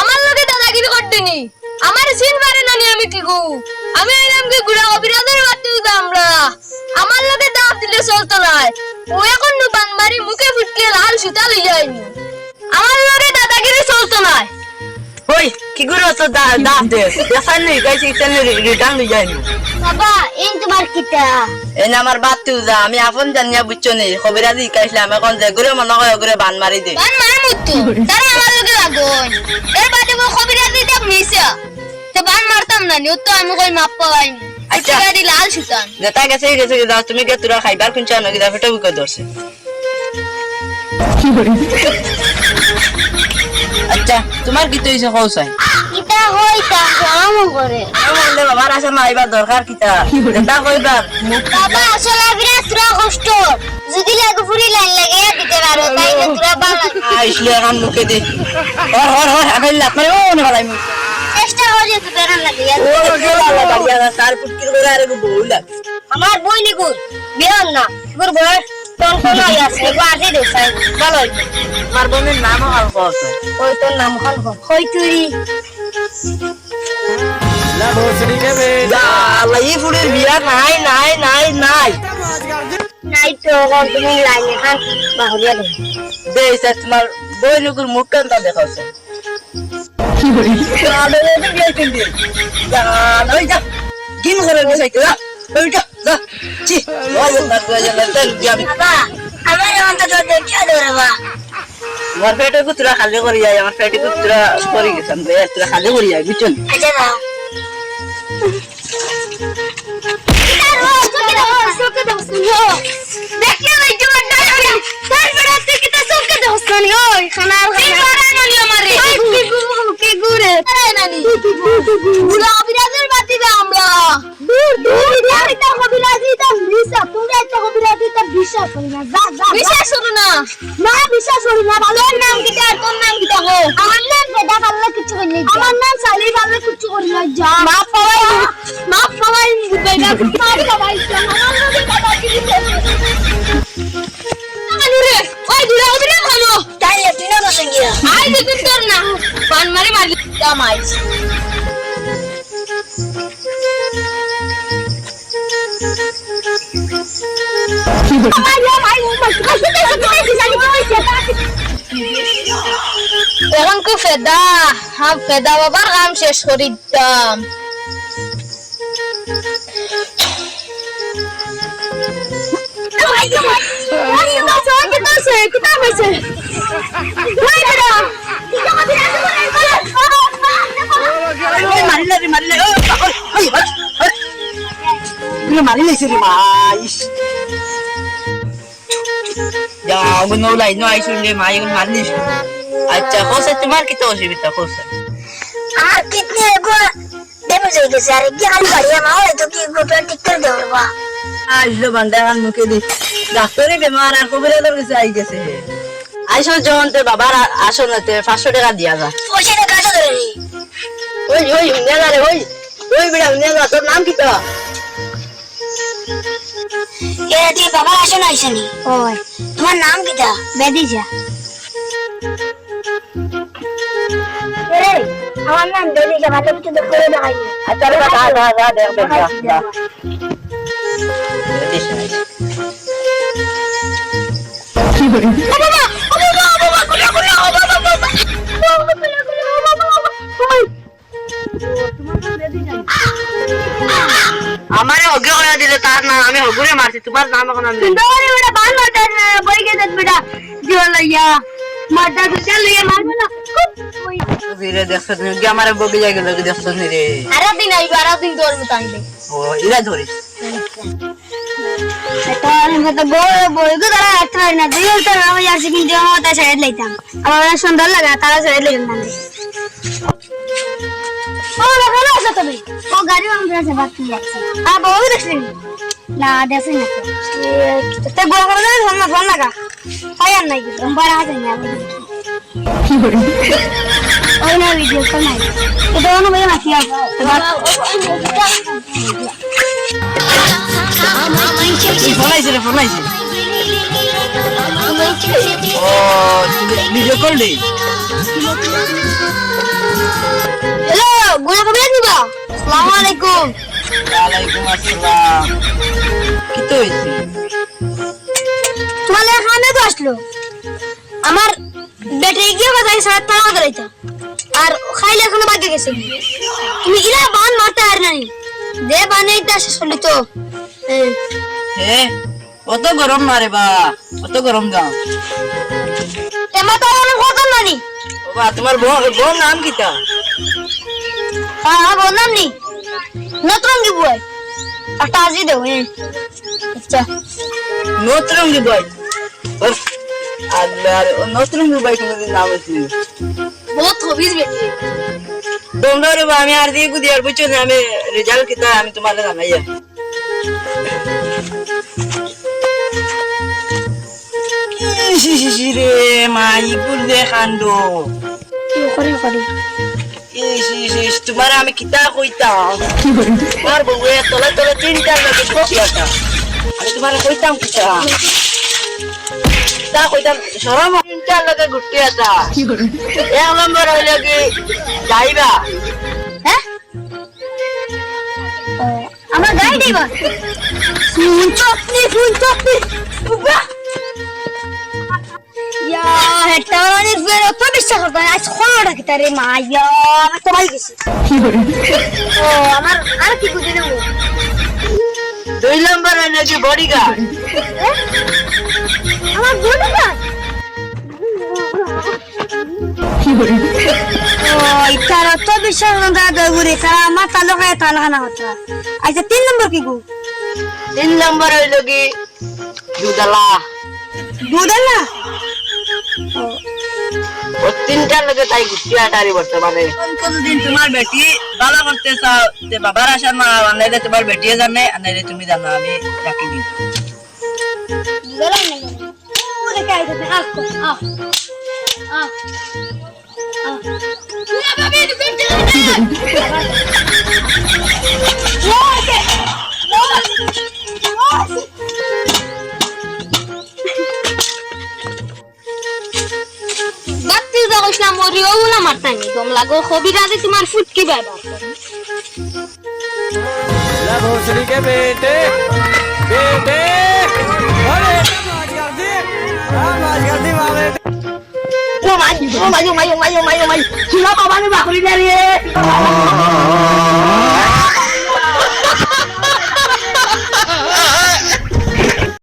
আমার লগে দাদাগিরি করতেনি। আমার সিন মারে নানি আমি কি গো আমি এলাম কি গুড়া অবিরাদের বাতি আমরা। আমার লগে দাঁত দিলে চলতো না। ও এখন নুবান মারি মুখে ফুটকে লাল সুতা লই যায়নি আমার লগে দাদাগিরি চলতো না। ওই কি করে তো দাম দে দেখান নেই গাইছি ইতানে রিটার্ন লই যাইনি বাবা এই তোমার কিটা এনে আমার বাদ তুই যা আমি আপন জানিয়া বুঝছ নি খবরা দি কাইছিলাম এখন যে ঘুরে মনে হয় ঘুরে বান মারি দে বান মার মুতু তারা আমার লগে লাগুন এর বাদে বো খবিরা দিতে মিছা তো বান মারতাম না নিও তো আমি কই মাপ পাইনি আচ্ছা। গাড়ি লাল সুতান যেটা গেছে গেছে গেছে তুমি কে তোরা খাইবার কুঞ্চা নকি দা ফেটে বুকে ধরছে আচ্ছা তোমার কি তুই হৌসাই কিটা হই তা গরম করে। আমার বাবার আসে না এবার দরকার কিতা? মুখ বাবা আসলে তোরা কষ্ট। যদি লাগু লাইন লাগে দিতে পারো তাই না তোরা বাবা আইসলে এখন মুখে দে। হর হর হর লাভ মানে ও না ভালাই চেষ্টা করি তো বেরান লাগে ও গেলা তার করে আরে লাগে আমার বই নিগুর বিয়ান না গুর তোর আছে বাজি দে ভালো আমার বোনের নামও অল্প আছে ওই তোর নাম খান কই তুই। আল্লাহ বিয়া নাই নাই নাই নাই। নাই তো তুমি লাইনে খান বাহুরিয়া দে দে সে তোমার বই নুকুর মুখ দেখাচ্ছে কিন তো দেখে ধরে বা আমার পেটে কুতুরা খালি করি যায় আমার পেটে কুতুরা করি গেছে খালি করি যায় বুঝছেন বিশ্বাস করি না যা যা বিশ্বাস করো না। না বিশ্বাস করি না ভালো। নাম কিটা আর তোর নাম কিটা গো? আমার নাম বেদা পাল্লা কিছু করি না। আমার নাম সালি পাল্লা কিছু করি না যা। মা পাওয়াই মা পাওয়াই বেদা মা পাওয়াই আমার নাম বেদা দিতে নুরে ওই দূরে ওদিকে ভালো তাই তুই না বসে গিয়া আই দেখুন তোর না। পান মারি মারি কামাই এখন কো ফেদা হ্যাঁ ফেদা বাবার কাম শেষ করি দাম মারিলে মারিলে। মারিলে রে মাইস যা মনে লাই নো আইসুন রে মাই মারিলিস আচ্ছা কোসে তোমার কি তো অসুবিধা কোসে আর কিতনে এগো দেবো যাইতে স্যার কি খালি বাড়িয়া মা হয় তো কি গোটা ঠিক করে দেবো বা আসলো বান্দা আর মুখে দি ডাক্তারে বেমার আর কবিরাজের কাছে আই গেছে আইসো তোর বাবার আসো না তে পাঁচশো টাকা দিয়া যা পয়সা টাকা ধরে ওই ওই হুনিয়া যা রে ওই ওই বিড়া হুনিয়া যা তোর নাম কি তো কে বাবার বাবা আসে না আসে ওই। তোমার নাম কিটা? বেদিজা। আমার নাম বেদিজা মাথা কিছু দেখো করে দেখাই। আর তোর যা যা যা দেখ দেখ যা যা আমারে অজ্ঞ করে দিলে তার নাম আমি হগুরে মারছি তোমার নাম এখন আমি জানি। ফিরে দেখছ তুমি কি আমারে বগি যাই গেল কি দেখছ নি রে? আরাদিন আইবা আরাদিন তোর মতো আনবে ও ইরা সুন্দর লাগা তারা ও তুমি ও গাড়ি আমাদের আছে বাকি আছে আর বউ দেখছিস না? দেখছিস না। তে বড় করে দে ফোন ফোন লাগা তাই আর নাই কিছু। বড় আছে না ওই না ভিডিও কল নাই। এটা অন্য ভাই না কি আমার এই ফোন আইছে রে ফোন আইছে। হ্যালো গুনা কবে দিবা আসসালামু আলাইকুম ওয়ালাইকুম আসসালাম কি তো হইছে তোমার এখানে তো আসলো আমার বেটে গিয়ে কথা সারা তারা ধরাইতা আর খাইলে এখনও বাকি গেছে তুমি ইলা বান মারতে আর নাই দে বানাইতে হলি তো এই, কত গরম না রে বা কত গরম গাও এমা তো অনেক কথা নানি? বাবা তোমার বউর নাম কিটা হ্যাঁ বললাম নি নতুন কি? বই একটা আজি দেও আচ্ছা। নতরঙ্গি বই ওর আল্লাহ নতরঙ্গি বই কোনদিন নাম হইছে বহুত হবিস বেটি তোমরা রে বা আমি আর দিয়ে গুদি আর বুঝছ না আমি রেজাল্ট কিটা আমি তোমার জানাইয়া রে মাই গুলদে কান্দ করে করে। ইস ইস ইস তোমার আমি কিতা কইতাম? তোমার বউয়ে তলে তলে তিনটা লাগে বকলাটা আমি তোমার কইতাম কিতা? তা কইতাম? সরম তিনটা লাগে গুটি এক নম্বর হইলে কি? যাইবা। হ্যাঁ? আমার গাড়ি দিবা চটনি ফুল চটনি না আজ খোলো রাখি তারে মা ইয়া আমার তো ভাই গেছে। ও আমার আর কি বুঝে নেব দুই নম্বর হইলে কি বডিগার্ড আমার বলে না ওই তার অত বিশ্বাস করতে দগুরে তারা আমার তালো খায় খানা হতো আচ্ছা তিন নম্বর কি গো? তিন নম্বর হইল কি? দুদলা। দুধ না ও তিনটা লাগে তাই গুটি আটারি বর্তমানে কতদিন তোমার বেটি ভালো করতে চাও তে বাবার আশা না আনাইলে তোমার বেটিয়ে জানে আনাইলে তুমি জানো আমি রাখি দিই। গেলাম না ওরে কাই দিতে আহ আহ কইছিলা মরিও ওলা মারতানি তোম লাগো হবিরাজে তোমার ফুটকি বাবা লা ভোসড়ি কে বেটে বেটে ওরে মাছ কর দে মাছ মারে ও মাই ও মাই ও মাই ও মাই ও মাই মাই চিলা বাবা নে বাকরি দে